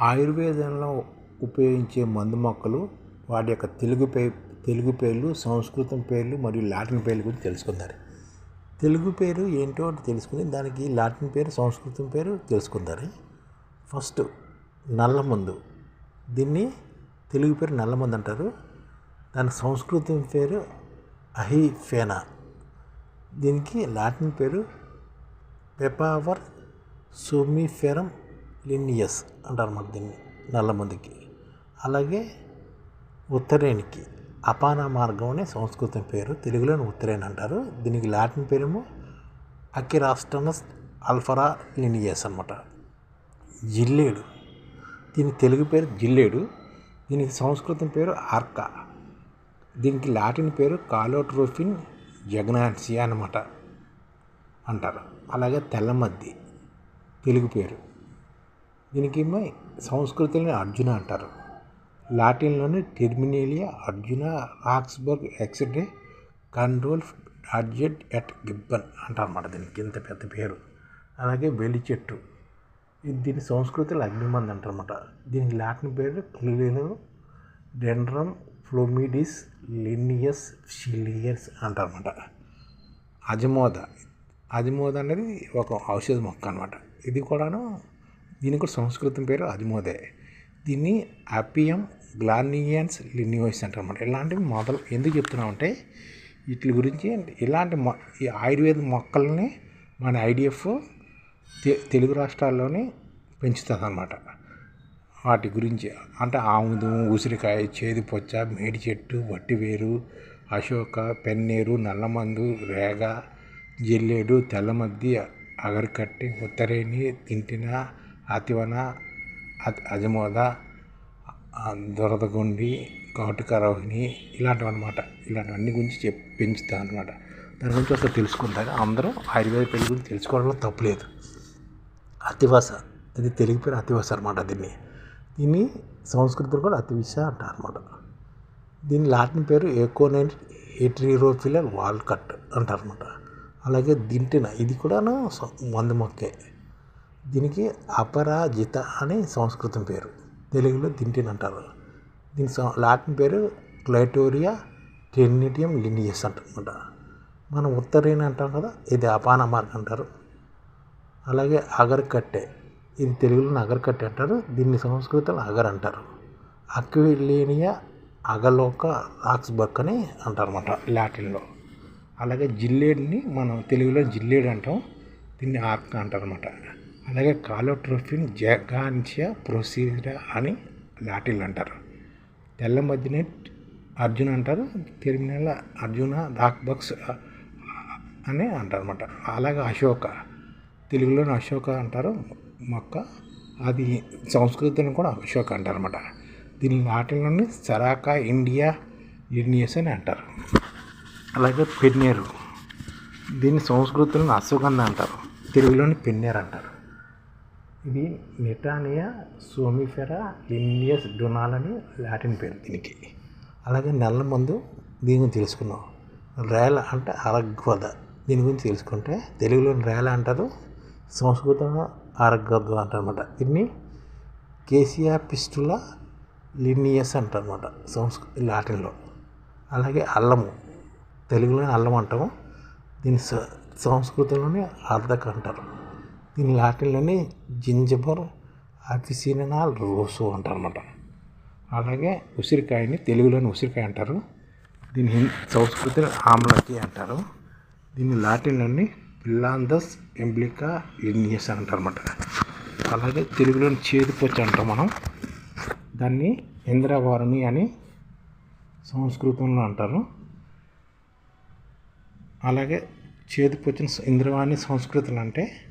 ఆయుర్వేదంలో ఉపయోగించే మందు మొక్కలు వాటి యొక్క తెలుగు పే తెలుగు పేర్లు సంస్కృతం పేర్లు మరియు లాటిన్ పేర్లు గురించి తెలుసుకుందారు తెలుగు పేరు ఏంటో తెలుసుకుని దానికి లాటిన్ పేరు సంస్కృతం పేరు తెలుసుకుందారు ఫస్ట్ నల్లమందు దీన్ని తెలుగు పేరు నల్లమందు అంటారు. దాని సంస్కృతం పేరు అహిఫేనా. దీనికి లాటిన్ పేరు పెపావర్ సోమిఫెరం లినియస్ అంటారు అన్నమాట దీన్ని నల్లమందికి అలాగే ఉత్తరేణికి అపాన మార్గం అనే సంస్కృతం పేరు తెలుగులోని ఉత్తరేణి అంటారు. దీనికి లాటిన్ పేరేమో అకిరాస్టనస్ అల్ఫరా లినియస్ అనమాట జిల్లేడు. దీని తెలుగు పేరు జిల్లేడు. దీనికి సంస్కృతం పేరు ఆర్కా. దీనికి లాటిన్ పేరు కాలోట్రోఫిన్ జగ్నాన్సియా అనమాట అంటారు. అలాగే తెల్లమద్ది తెలుగు పేరు. దీనికి సంస్కృతిని అర్జున అంటారు. లాటిన్లోని టెర్మినేలియా అర్జున రాక్స్బర్గ్ ఎక్సెట్రే కంట్రోల్ డార్జెట్ ఎట్ గిబ్బన్ అంటారన్నమాట దీనికి ఇంత పెద్ద పేరు. అలాగే వెలి చెట్టు ఇది దీని సంస్కృతిలో అగ్నిమంది అంటారన్నమాట. దీనికి లాటిన్ పేరు క్లిలిలో డెండ్రమ్ ఫ్లోమిడిస్ లినియస్ షిలియస్ అంటారన్నమాట. అజమోద. అజమోద అనేది ఒక ఔషధ మొక్క అనమాట ఇది కూడాను దీనికి కూడా సంస్కృతం పేరు అజిమోదే దీన్ని అపియం గ్లానియన్స్ లినియోస్ అంటారు అనమాట ఇలాంటివి మొదలు ఎందుకు చెప్తున్నామంటే వీటి గురించి ఇలాంటి మొ ఈ ఆయుర్వేద మొక్కల్ని మన ఐడిఎఫ్ తెలుగు రాష్ట్రాల్లోనే పెంచుతుంది అనమాట వాటి గురించి అంటే ఆముదం ఉసిరికాయ చేదుపొచ్చ మేడి చెట్టు వట్టివేరు అశోక పెన్నేరు నల్లమందు రేగ జల్లేడు తెల్లమద్ది అగరకట్టి ఉత్తరేణి తింటిన అతివన అజమోద దురదగొండి కాటుకరోహిణి ఇలాంటివి అనమాట ఇలాంటివన్నీ గురించి చెప్ పెంచుతాను అనమాట దాని గురించి ఒకసారి తెలుసుకుంటారు. అందరూ ఆయుర్వేద పెళ్ళి గురించి తెలుసుకోవడంలో తప్పులేదు అతివాస. ఇది తెలుగు పేరు అతివాస అనమాట దీన్ని. దీన్ని సంస్కృతంలో కూడా అతివిష అంటారు అనమాట దీని లాటిన్ పేరు ఏకోనైన్ ఎట్రిరోఫిలర్ వాల్కట్ అంటారు అనమాట అలాగే దింటిన ఇది కూడాను వంద మొక్కే. దీనికి అపరాజిత అని సంస్కృతం పేరు. తెలుగులో దింటిని అంటారు. దీని లాటిన్ పేరు క్లైటోరియా టెర్నిటియం లినియస్ అంటారనమాట మనం ఉత్తరేణి అంటాం కదా ఇది అపాన మార్గం అంటారు. అలాగే అగరకట్టె ఇది తెలుగులో అగరకట్టె అంటారు. దీన్ని సంస్కృతంలో అగర్ అంటారు. అక్విలేనియా అగలోక రాక్స్బర్గ్ అని అంటారు అనమాట లాటిన్లో. అలాగే జిల్లేడిని మనం తెలుగులో జిల్లేడు అంటాం. దీన్ని ఆర్క అంటారన్నమాట. అలాగే కాలోట్రోఫిన్ జగాన్షియా ప్రొసీరా అని లాటిల్ అంటారు. తెల్ల మధ్యనెట్ అర్జున్ అంటారు టెర్మినల్ అర్జున డాక్బక్స్ అని అంటారు అనమాట అలాగే అశోక తెలుగులోని అశోక అంటారు మొక్క. అది సంస్కృతిని కూడా అశోక అంటారు అనమాట దీని లాటిన్లోని సరాకా ఇండియా యూనియస్ అని అంటారు. అలాగే పెన్నేరు. దీన్ని సంస్కృతిని అశ్వగంధ అంటారు. తెలుగులోని పెన్నేరు అంటారు. ఇది నిటానియా సోమిఫెరా లినియస్ డొనాల్ అని లాటిన్ పేరు దీనికి. అలాగే నల్ల మందు దీని గురించి తెలుసుకున్నాం రేల అంటే అరగ్వద. దీని గురించి తెలుసుకుంటే తెలుగులోని రేల అంటారు సంస్కృతంలో అరగ్వద అంటారనమాట దీన్ని కేసియా పిస్టుల లినియస్ అంటారు అనమాట సంస్కృ లాటిన్లో. అలాగే అల్లము తెలుగులోనే అల్లం అంటాము. దీని సంస్కృతంలోనే అర్ధక అంటారు. దీని లాటిన్లోని జింజబర్ అఫిసినాల్ రోసు అంటారు అనమాట అలాగే ఉసిరికాయని తెలుగులోని ఉసిరికాయ అంటారు. దీని సంస్కృతిలో ఆమ్లకి అంటారు. దీన్ని లాటిన్లోని పిల్లాందస్ ఎంబ్లికా లినియస్ అని అంటారు అనమాట అలాగే తెలుగులోని చేదుపొచ్చు అంటాం మనం. దాన్ని ఇంద్రవారుని అని సంస్కృతంలో అంటారు. అలాగే చేతికొచ్చిన ఇంద్రవాణి సంస్కృతులు అంటే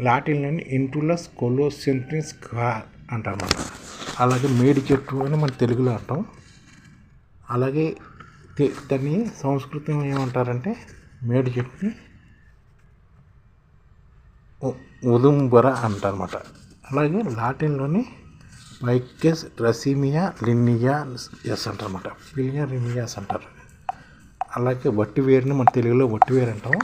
లాటిన్లోని ఇంటులస్ కొలోసెంట్రిస్ అంటారు అంటారన్నమాట అలాగే మేడి చెట్టు అని మన తెలుగులో అంటాం అలాగే దాన్ని సంస్కృతం ఏమంటారంటే మేడి చెట్టుని ఉదుంబర అంటారన్నమాట. అలాగే లాటిన్లోని మైకెస్ రసీమియా లిన్నియా ఎస్ అంటారన్నమాట. పిలియా రిమియాస్ అంటారు. అలాగే వట్టివేరుని మన తెలుగులో వట్టివేరు అంటాం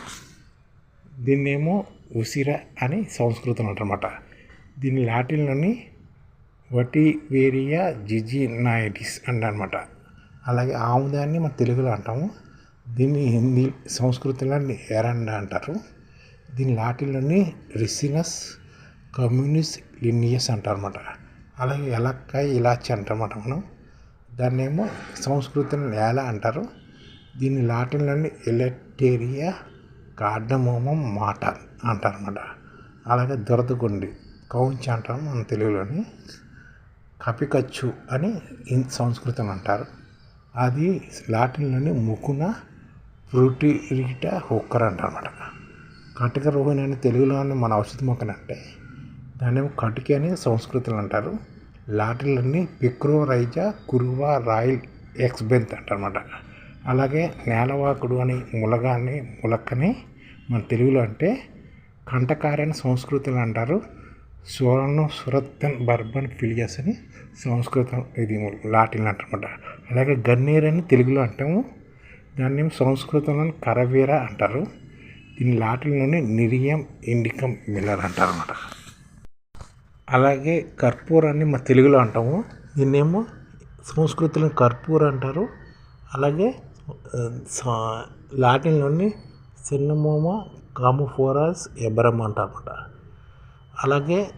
దీన్నేమో ఉసిర అని సంస్కృతం అంటారన్నమాట. దీని లాటిన్లోని వటివేరియా జిజినాయిటిస్ అంటారనమాట అలాగే ఆముదాన్ని మన తెలుగులో అంటాము. దీన్ని హిందీ సంస్కృతిలో ఎరండా అంటారు. దీని లాటిన్లోని రిసినస్ కమ్యూనిస్ లినియస్ అంటారన్నమాట. అలాగే ఎలక్కాయ ఇలాచి అంటారన్నమాట మనం. దాన్ని ఏమో సంస్కృతిని నేల అంటారు. దీన్ని లాటిన్లోని ఎలెక్టేరియా కార్డమోమం మాట అంటారన్నమాట. అలాగే దురదగుండి కౌంచి అంటాం మన తెలుగులోని. కపికచ్చు అని ఇన్ సంస్కృతం అంటారు. అది లాటిన్లోని ముకున ప్రుటిరిట హుక్కర్ అంటారన్నమాట. కటిక రోహిణి అని తెలుగులోని మన ఔషధ మొక్కని అంటే దాన్ని కటికి అని సంస్కృతులు అంటారు. లాటిన్లని పిక్రో రైజా కురువా రాయిల్ ఎక్స్బెంత్ అంటారన్నమాట. అలాగే నేలవాకుడు అని ములగాన్ని ములక్కని మన తెలుగులో అంటే కంటకారైన సంస్కృతులు అంటారు. సోలను సురత్తన్ బర్బన్ ఫిలియస్ అని సంస్కృతం ఇది లాటిన్ అంటారన్నమాట. అలాగే గన్నేరు అని తెలుగులో అంటాము. దాన్ని సంస్కృతంలో కరవీర అంటారు. దీని లాటిన్లోని నిరియం ఇండికం మిల్లర్ అంటారు అనమాట అలాగే కర్పూరాన్ని మా తెలుగులో అంటాము. దీన్నేమో సంస్కృతిలో కర్పూర అంటారు. అలాగే లాటిన్లోని సిన్నమోమ కాముఫోరాస్ ఎబరం అంటారన్నమాట అలాగే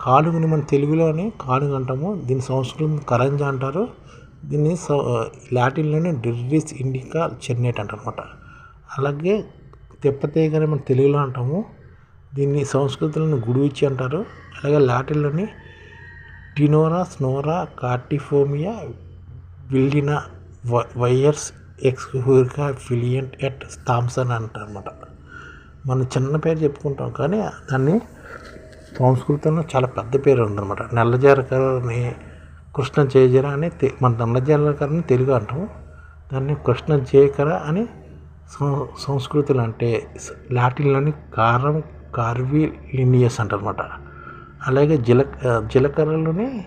కాలుగుని మన తెలుగులోని కాలుగు అంటాము. దీని సంస్కృతం కరంజ అంటారు. దీన్ని లాటిన్లోని డిర్రిస్ ఇండికా చెర్నేట్ అంటారనమాట అలాగే తెప్పతీగని మన తెలుగులో అంటాము. దీన్ని సంస్కృతులను గుడివిచ్చి అంటారు. అలాగే లాటిన్లోని టినోరా స్నోరా కార్టిఫోమియా విల్డినా వైయర్స్ ఎక్స్హూరికా ఫిలియంట్ ఎట్ థామ్సన్ అంటారు అనమాట మనం చిన్న పేరు చెప్పుకుంటాం కానీ దాన్ని సంస్కృతంలో చాలా పెద్ద పేరు ఉందన్నమాట. నల్ల కృష్ణ జయజర అని మన నల్ల జీలకర్రని తెలుగు అంటాం. దాన్ని కృష్ణ జయకర అని సంస్కృతులు అంటే లాటిన్లోని కారం కార్వి లినియస్ అంటారనమాట అలాగే జీల జీలకర్రలోని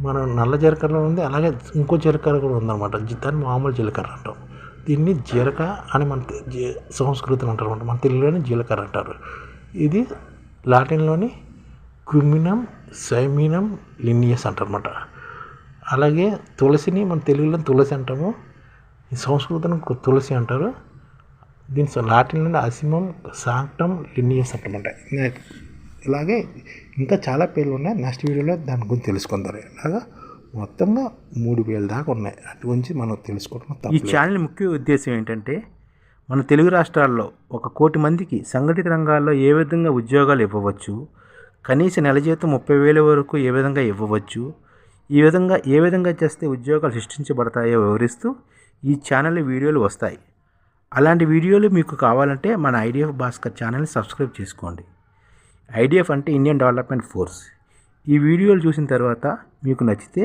మనం నల్ల జీలకర్ర ఉంది అలాగే ఇంకో జీలకర్ర కూడా ఉందన్నమాట. దాన్ని మామూలు జీలకర్ర అంటాం. దీన్ని జీలక అని మన సంస్కృతులు అంటారు అనమాట మన తెలుగులోని జీలకర్ర అంటారు. ఇది లాటిన్లోని క్యుమినం సైమినం లినియస్ అంటారన్నమాట అలాగే తులసిని మన తెలుగులో తులసి అంటాము. ఈ సంస్కృతం తులసి అంటారు. దీని లాటిన్లో అసిమం సాంక్టం లినియస్ అంటారన్నమాట. ఇలాగే ఇంకా చాలా పేర్లు ఉన్నాయి. నెక్స్ట్ వీడియోలో దాని గురించి తెలుసుకుందారు ఇలాగా మొత్తంగా మూడు వేల దాకా ఉన్నాయి. అటు గురించి మనం తెలుసుకోవడం ఈ ఛానల్ ముఖ్య ఉద్దేశం ఏంటంటే మన తెలుగు రాష్ట్రాల్లో ఒక కోటి మందికి సంఘటిత రంగాల్లో ఏ విధంగా ఉద్యోగాలు ఇవ్వవచ్చు కనీస నెల జీతం ముప్పై వేల వరకు ఏ విధంగా ఇవ్వవచ్చు ఈ విధంగా ఏ విధంగా చేస్తే ఉద్యోగాలు సృష్టించబడతాయో వివరిస్తూ ఈ ఛానల్ వీడియోలు వస్తాయి. అలాంటి వీడియోలు మీకు కావాలంటే మన ఐడిఎఫ్ భాస్కర్ ఛానల్ని సబ్స్క్రైబ్ చేసుకోండి. ఐడిఎఫ్ అంటే ఇండియన్ డెవలప్మెంట్ ఫోర్స్. ఈ వీడియోలు చూసిన తర్వాత మీకు నచ్చితే